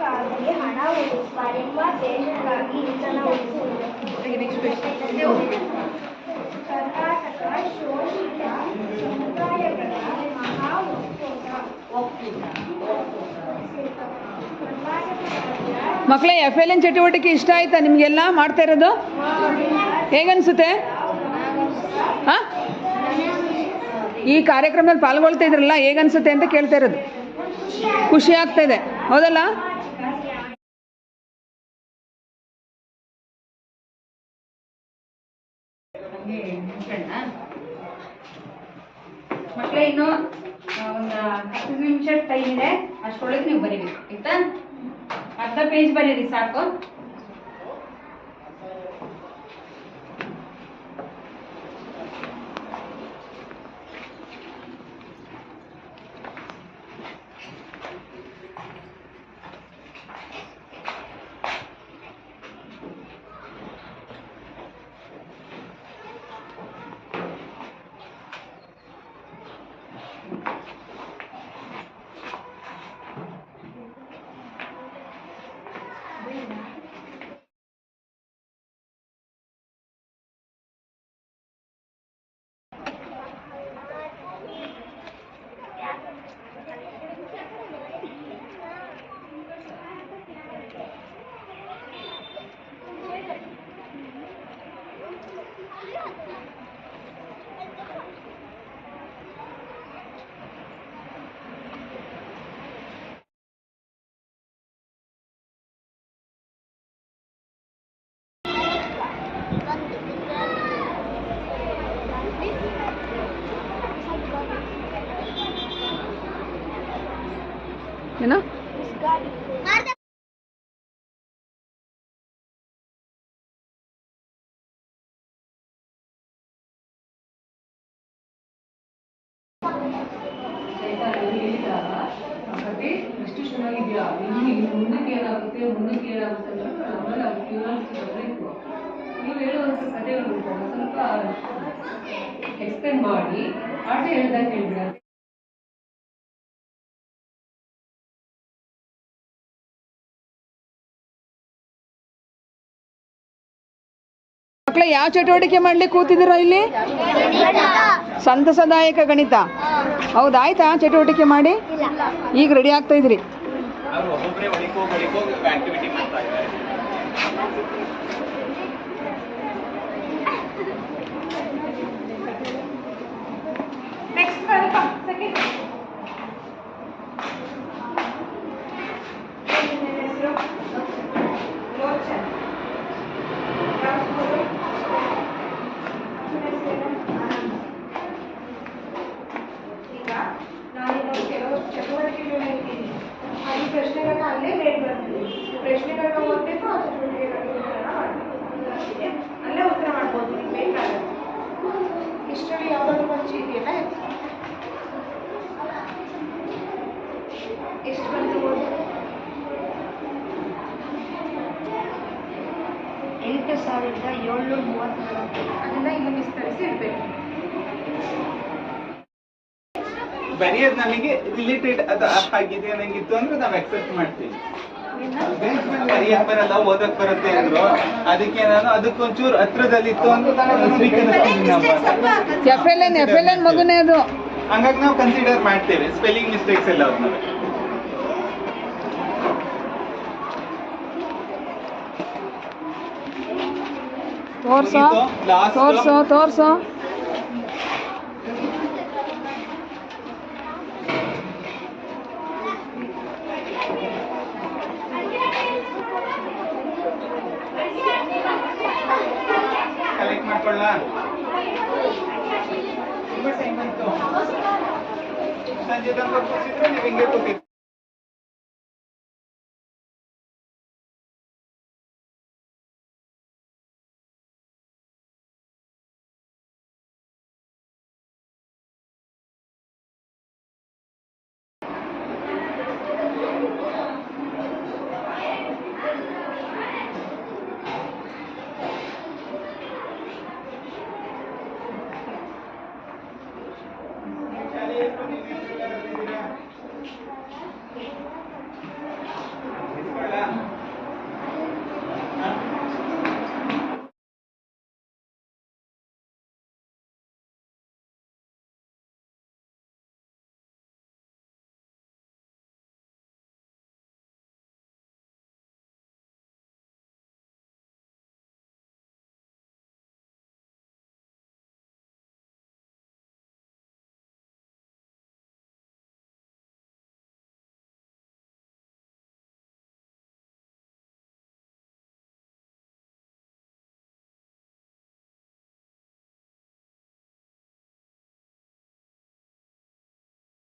ಕಾರ್ಡ್ಗೆ ಹಣ ಉಳಿಸುವ ಎಂಬ ದೇಶಕ್ಕಾಗಿ ಇಂಧನ ಉಳಿಸುವುದು ಕರ್ನಾಟಕ ಶೋಷಿತ ಸಮುದಾಯಗಳ ಮಹಾ ಮಕ್ಕಳೇ ಎಫ್ ಎಲ್ ಎನ್ ಚಟುವಟಿಕೆ ಇಷ್ಟ ಆಯ್ತಾ? ನಿಮ್ಗೆಲ್ಲ ಮಾಡ್ತಾ ಇರೋದು? ಹೇಗನ್ಸುತ್ತೆ? ಈ ಕಾರ್ಯಕ್ರಮದಲ್ಲಿ ಪಾಲ್ಗೊಳ್ತಾ ಇದ್ರಲ್ಲ, ಹೇಗನ್ಸುತ್ತೆ ಅಂತ ಕೇಳ್ತಾ ಇರೋದು. ಖುಷಿ ಆಗ್ತಾ ಇದೆ. ಹೌದಲ್ಲ? ಮುಗಿಸೋಣ ಮಕ್ಕಳೇ ಇನ್ನು ಒಂದು ಹತ್ತು ನಿಮಿಷ ಟೈಮ್ ಇದೆ. ಅಷ್ಟೊಳಗೆ ನೀವು ಬರೀಬೇಕು, ಆಯ್ತಾ? ಅರ್ಧ ಪೇಜ್ ಬರೀರಿ ಸಾಕು. ಏನೋ? ಇಲ್ಲಿ ಮುಂದಕ್ಕೆ ಏನಾಗುತ್ತೆ ಮುಂದಕ್ಕೆ ಏನಾಗುತ್ತೆ ಸ್ವಲ್ಪ ಎಕ್ಸ್ಪ್ಲೇನ್ ಮಾಡಿ ಆಟ ಹೇಳ್ದಂಗೆ ಹೇಳ್ಬಿಡ ಮಕ್ಕಳೇ ಯಾವ ಚಟುವಟಿಕೆ ಮಾಡ್ಲಿಕ್ಕೆ ಕೂತಿದ್ದೀರಾ ಇಲ್ಲಿ? ಸಂತಸದಾಯಕ ಗಣಿತ. ಹೌದಾಯ್ತಾ ಚಟುವಟಿಕೆ ಮಾಡಿ? ಈಗ ರೆಡಿ ಆಗ್ತಾ ಇದ್ರಿ. ಪ್ರಶ್ನೆಗಳನ್ನ ಅಲ್ಲೇ ಬೇಗ ಬರ್ತೀನಿ ಪ್ರಶ್ನೆಗಳನ್ನ ಓದಬೇಕು ಆ ಅಷ್ಟೇ ಅಲ್ಲೇ ಉತ್ತರ ಮಾಡ್ಬೋದು ಬೇಕಾಗುತ್ತೆ ಇಷ್ಟರಲ್ಲಿ ಯಾವಾಗಲೂ ಒಂದು ಇದೆಯಲ್ಲ ಎಷ್ಟು ಬಂತು ಎಂಟು ಸಾವಿರದ ಏಳ್ನೂರ ಮೂವತ್ತ್ನಾಲ್ಕು ಅದನ್ನ ಇಲ್ಲಿ ವಿಸ್ತರಿಸಿ ಇಡಬೇಕು. ಬರೆಯೋದು ನಮಗೆ ರಿಲೇಟೆಡ್ ಅದು ಆಗಿದೆ ನಂಗಿತ್ತು ಅಂದ್ರೆ ನಾವು ಎಕ್ಸೆಪ್ಟ್ ಮಾಡ್ತೀವಿ. ಬರೆಯಕ್ ಬರಲ್ಲ ಓದಕ್ ಬರುತ್ತೆ ಅಂದ್ರು. ಅದಕ್ಕೆ ನಾನು ಅದಕ್ಕೊಂಚೂರು ಹತ್ರದಲ್ಲಿತ್ತು ಅಂದ್ರೆ ನಾವು F L N F L N ಮಗುನೇ ಅದು. ಹಂಗಾಗಿ ನಾವು ಕನ್ಸಿಡರ್ ಮಾಡ್ತೇವೆ. ಸ್ಪೆಲ್ಲಿಂಗ್ ಮಿಸ್ಟೇಕ್ಸ್ ಎಲ್ಲ ಅವ್ರನ್ನ ತೋರ್ಸೋ. ತೋರ್ಸೋ ತೋರ್ಸೋ. sanjatan perpustakaan di pinggir bukit. Thank you. ನೀವು